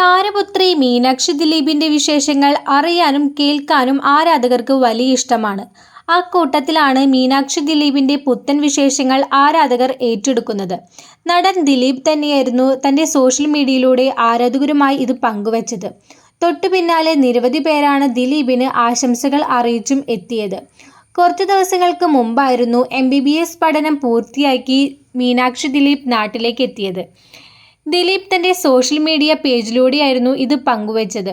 താരപുത്രി മീനാക്ഷി ദിലീപിന്റെ വിശേഷങ്ങൾ അറിയാനും കേൾക്കാനും ആരാധകർക്ക് വലിയ ഇഷ്ടമാണ്. ആ കൂട്ടത്തിലാണ് മീനാക്ഷി ദിലീപിന്റെ പുത്തൻ വിശേഷങ്ങൾ ആരാധകർ ഏറ്റെടുക്കുന്നത്. നടൻ ദിലീപ് തന്നെയായിരുന്നു തന്റെ സോഷ്യൽ മീഡിയയിലൂടെ ആരാധകരുമായി ഇത് പങ്കുവച്ചത്. തൊട്ടു പിന്നാലെ നിരവധി പേരാണ് ദിലീപിന് ആശംസകൾ അറിയിച്ചും എത്തിയത്. കുറച്ചു ദിവസങ്ങൾക്ക് മുമ്പായിരുന്നു എം ബി ബി എസ് പഠനം പൂർത്തിയാക്കി മീനാക്ഷി ദിലീപ് നാട്ടിലേക്ക് എത്തിയത്. ദിലീപ് തന്റെ സോഷ്യൽ മീഡിയ പേജിലൂടെയായിരുന്നു ഇത് പങ്കുവച്ചത്.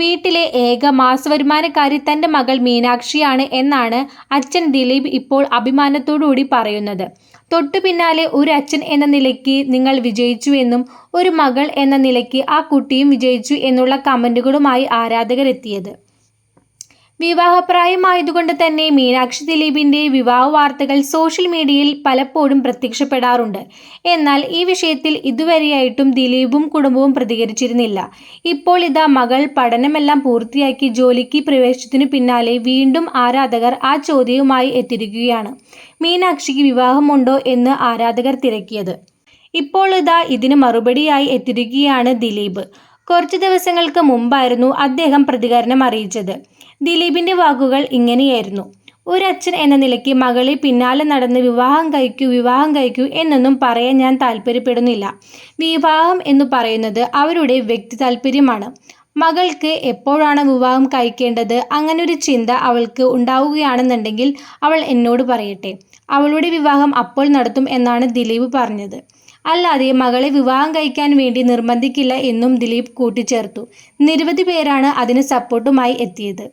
വീട്ടിലെ ഏക മാസ വരുമാനക്കാരി തന്റെ മകൾ മീനാക്ഷിയാണ് എന്നാണ് അച്ഛൻ ദിലീപ് ഇപ്പോൾ അഭിമാനത്തോടുകൂടി പറയുന്നത്. തൊട്ടു പിന്നാലെ ഒരു അച്ഛൻ എന്ന നിലയ്ക്ക് നിങ്ങൾ വിജയിച്ചു എന്നും ഒരു മകൾ എന്ന നിലയ്ക്ക് ആ കുട്ടിയും വിജയിച്ചു എന്നുള്ള കമന്റുകളുമായി ആരാധകരെത്തിയത്. വിവാഹപ്രായമായതുകൊണ്ട് തന്നെ മീനാക്ഷി ദിലീപിന്റെ വിവാഹ വാർത്തകൾ സോഷ്യൽ മീഡിയയിൽ പലപ്പോഴും പ്രത്യക്ഷപ്പെടാറുണ്ട്. എന്നാൽ ഈ വിഷയത്തിൽ ഇതുവരെയായിട്ടും ദിലീപും കുടുംബവും പ്രതികരിച്ചിരുന്നില്ല. ഇപ്പോൾ ഇതാ മകൾ പഠനമെല്ലാം പൂർത്തിയാക്കി ജോലിക്ക് പ്രവേശിച്ചതിനു പിന്നാലെ വീണ്ടും ആരാധകർ ആ ചോദ്യവുമായി എത്തിയിരിക്കുകയാണ്. മീനാക്ഷിക്ക് വിവാഹമുണ്ടോ എന്ന് ആരാധകർ തിരക്കിയത്. ഇപ്പോൾ ഇതാ ഇതിന് മറുപടിയായി എത്തിയിരിക്കുകയാണ് ദിലീപ്. കുറച്ച് ദിവസങ്ങൾക്ക് മുമ്പായിരുന്നു അദ്ദേഹം പ്രതികരണം അറിയിച്ചത്. ദിലീപിന്റെ വാക്കുകൾ ഇങ്ങനെയായിരുന്നു. ഒരച്ഛൻ എന്ന നിലയ്ക്ക് മകളെ പിന്നാലെ നടന്ന് വിവാഹം കഴിക്കൂ വിവാഹം കഴിക്കൂ എന്നൊന്നും പറയാൻ ഞാൻ താല്പര്യപ്പെടുന്നില്ല. വിവാഹം എന്ന് പറയുന്നത് അവരുടെ വ്യക്തി താല്പര്യമാണ്. മകൾക്ക് എപ്പോഴാണ് വിവാഹം കഴിക്കേണ്ടത്? അങ്ങനൊരു ചിന്ത അവൾക്ക് ഉണ്ടാവുകയാണെന്നുണ്ടെങ്കിൽ അവൾ എന്നോട് പറയട്ടെ. അവളുടെ വിവാഹം അപ്പോൾ നടത്തും എന്നാണ് ദിലീപ് പറഞ്ഞത്. അല്ലാതെ മകളെ വിവാഹം കഴിക്കാൻ വേണ്ടി നിർബന്ധിക്കില്ല എന്നും ദിലീപ് കൂട്ടിച്ചേർത്തു. നിരവധി പേരാണ് അതിന് സപ്പോർട്ടുമായി എത്തിയത്.